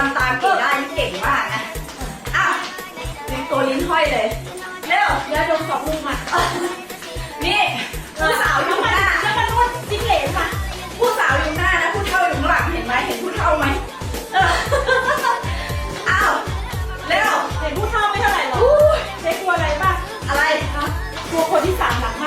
ทำตามเก๋ได้เก่งมากนะอ้าวเป็นตัวลิ้นห้อยเลยเร็วเดี๋ยวดมสองลูกมานี่ผู้สาวอยู่งหน้าแล้วมันพูดจิ้งเหลนมาผู้สาวอยู่หน้านะผู้เท่าอยู่หลังเห็นไหมเห็นผู้เท่าไหมเอ้าวเร็วเห็นผู้เท่าไม่เท่าไหร่หรอกเจ๊กลัวอะไรป่ะอะไรกลัวคนที่สามหลัง